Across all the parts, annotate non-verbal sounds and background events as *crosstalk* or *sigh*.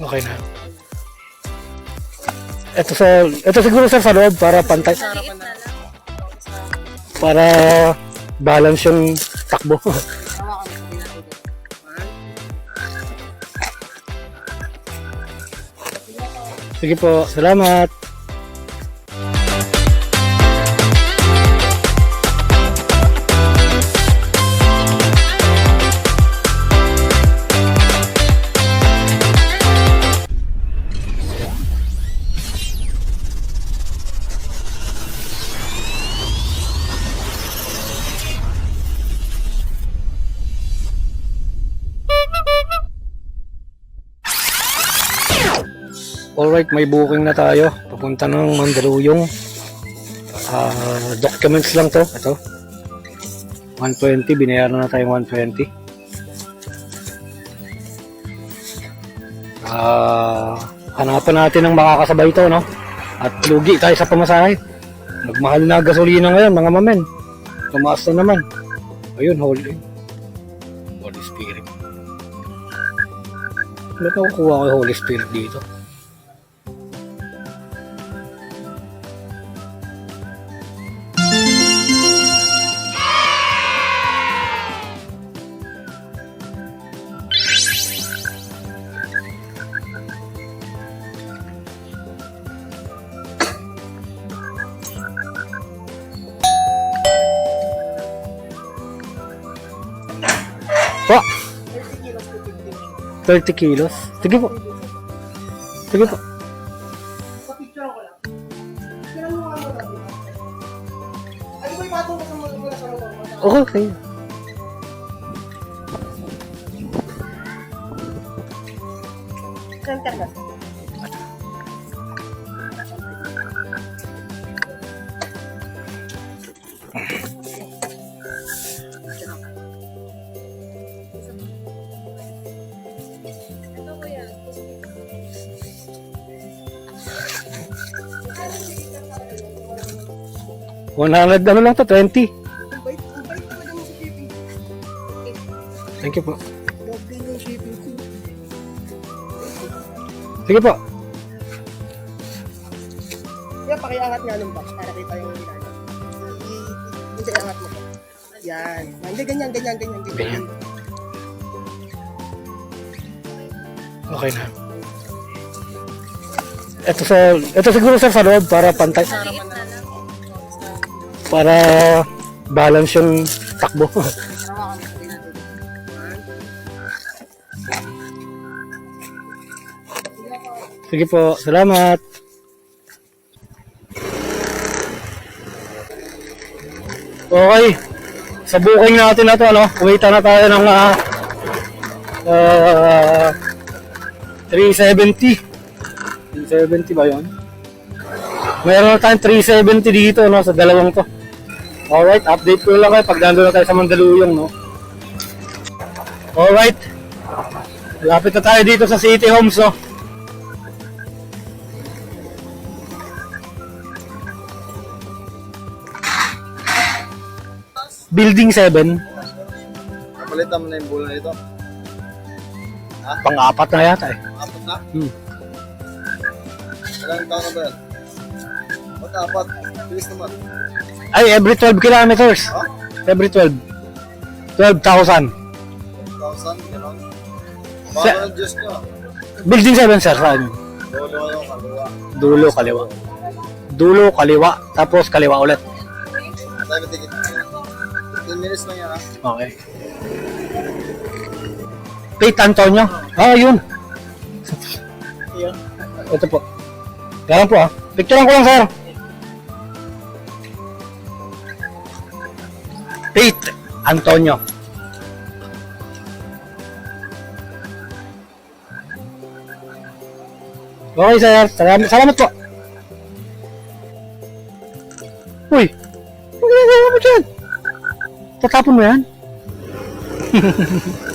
Okay na. Ito sa ito siguro sir sa loob para pantay para balance yung takbo. *laughs* Sige po, salamat. Alright, may booking na tayo. Papunta ng Mandaluyong. Ah, documents lang to. Ito. 120, binayaran na tayong 120. Ah, hanapan natin ng makakasabay to, no? At lugi tayo sa pamasahe. Nagmahal na gasolina ngayon, mga mamen. Tumaas na naman. Ayun, holy. Holy Spirit. Ano ba kukuha ko yung Holy Spirit dito? 30 kilos. Sige po. Sige po. Papicture 100 ano lang to, 20. Ang bait, bait talaga sa shipping. Thank you po. Grabe yung shipping ko. Sige po. Kaya pakiangat nga ng box para kita yung. Yung sa iangat mo po. Yan. Hindi, ganyan, ganyan, ganyan, ganyan. Ganyan. Okay na. Ito sa ito siguro sir sa loob para pantay na lang. Para balance yung takbo. *laughs* Sige po, salamat. Okay. Sa booking natin na to, ano, kumita na tayo ng ah, ah, 370. 370 ba yun? Mayroon na tayong 370 dito, no, sa dalawang to. Alright, update ko lang kayo pag nandun na tayo sa Mandaluyong, no. Alright. Lapit na tayo dito sa City Homes, no. Building 7, Napalitan mo na yung bola nito. pang-apat na yata eh. Apat na? Hmm. Ilang taon na ba yan? Ba't apat? Bilis naman. Ay, every 12 kilometers. Ha? Every 12. 12,000. 1,000, gano'n. Sa- ng Diyos nyo. Building 7, sir. Saan? Lolo yung kaluwa. Dulo, kaliwa. Dulo, kaliwa. Tapos kaliwa ulit. Tayo ba tikit? 15 minutes lang yan ha. Okay. Pete Antonio. Ah, yun. Ito po. Ganun po ah. Picturean ko lang, sir. Pete Antonio. Okay, sir. Salamat, salamat po. Uy! Ano ginagawa mo dyan? Tatapon mo yan? *laughs*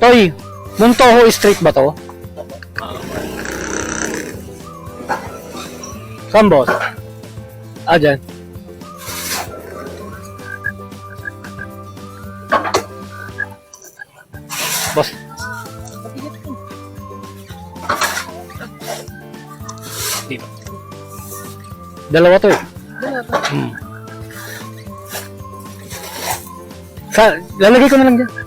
Toy, Muntoho Street ba to? Saan boss? Ah, dyan. Tapos, Mabigat po. dito. Dalawa to eh. Dalawa po. Hmm. Sa, lalagay ko na lang dyan.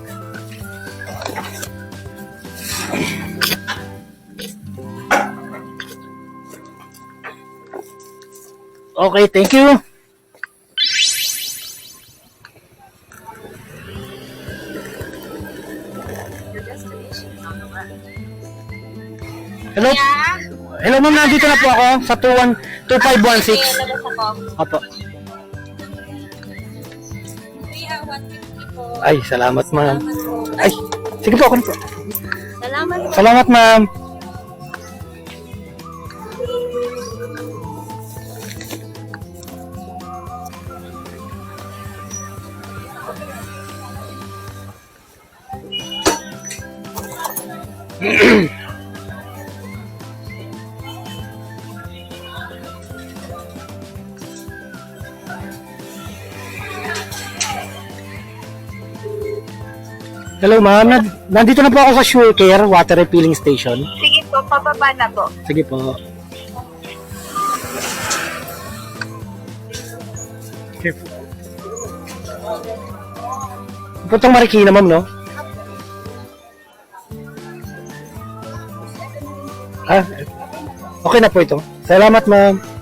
Okay, thank you. Hello? Hello ma'am, nandito na po ako sa 21 2516. Apo. Kuya, 150 po. Ay, salamat ma'am. Ay, sige po ako na po. Salamat po. Salamat ma'am. Hello ma'am, Nad- nandito na po ako sa Sure Care Water Refilling Station. Sige po, pababa na po. Sige po. Okay po. Puntang Marikina ma'am, no? Ah, okay na po ito. Salamat ma'am.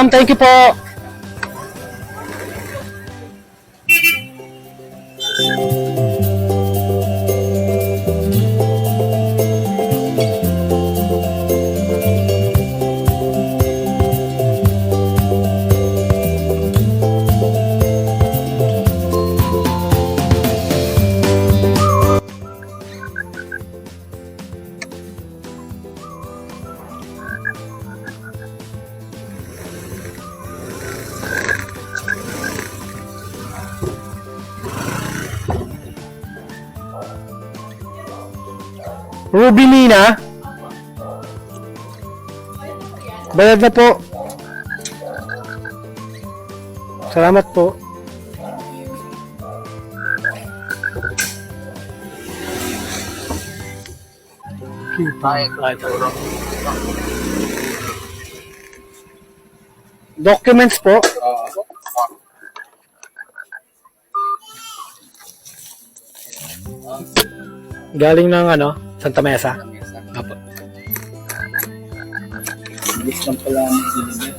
Ma'am, thank you po. Ruby Mina. Bayad na po. Salamat po. Documents po. Galing ng ano, Santa Mesa. Apo. Bilis lang pala ang deliver.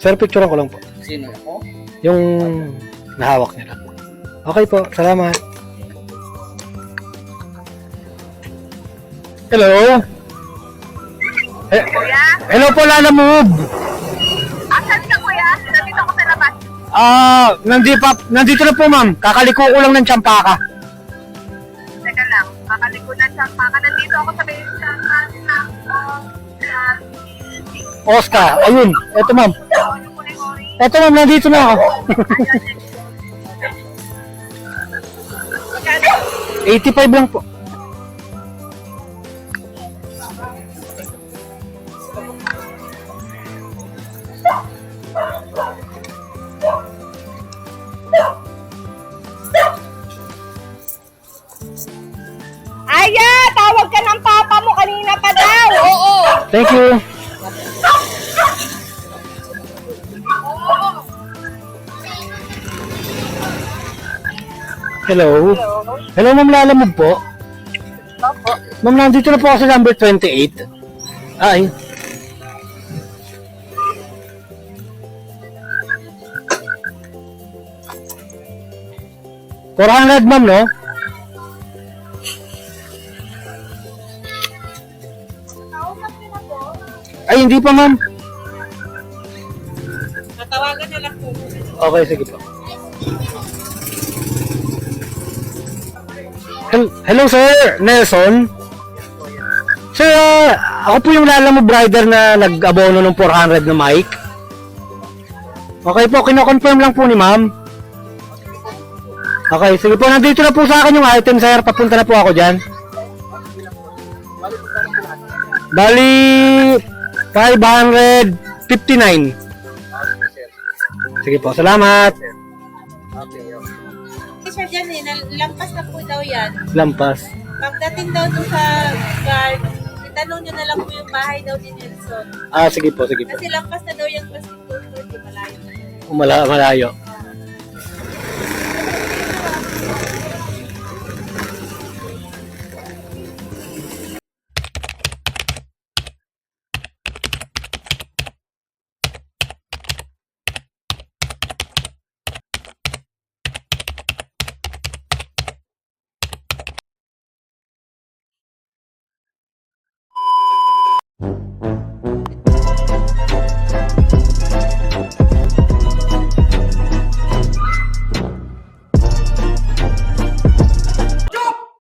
Sir, picture ko lang po. Sino ako? Yung nahawak nila. Okay po, salamat. Hello? Eh, hello po, Lala Move. Asan ka kuya? Nandito ako sa labas. Ah, nandito, pa, nandito na po ma'am. Kakaliko ko lang ng tsampaka. Oscar, ayun. Eto ma'am. Eto ma'am, nandito na ako. *laughs* Magkano? 85 lang po. Aya, tawag ka ng papa mo kanina pa daw. Oo. Thank you. Hello. Hello, ma'am Lala Move po. Opo. Ma'am, nandito na po ako sa number 28. Ay. Four hundred, ma'am, no? Ay, hindi pa, ma'am. Natawagan na lang po. Okay, sige po. Hello, sir. Nelson. Sir, ah, ako po yung lala mo rider na nag-abono ng 400 na mic. Okay po, kino-confirm lang po ni ma'am. Okay, sige po. Nandito na po sa akin yung item, sir. Papunta na po ako dyan. Bali, 559. Sige po, salamat. Siya dyan eh, nal- lampas na po daw yan. Lampas. Pagdating daw doon sa guard, itanong nyo na lang po yung bahay daw ni Nelson. Ah, sige po, sige po. Kasi lampas na daw yung Pacific Tour, di malayo na. Umala, malayo.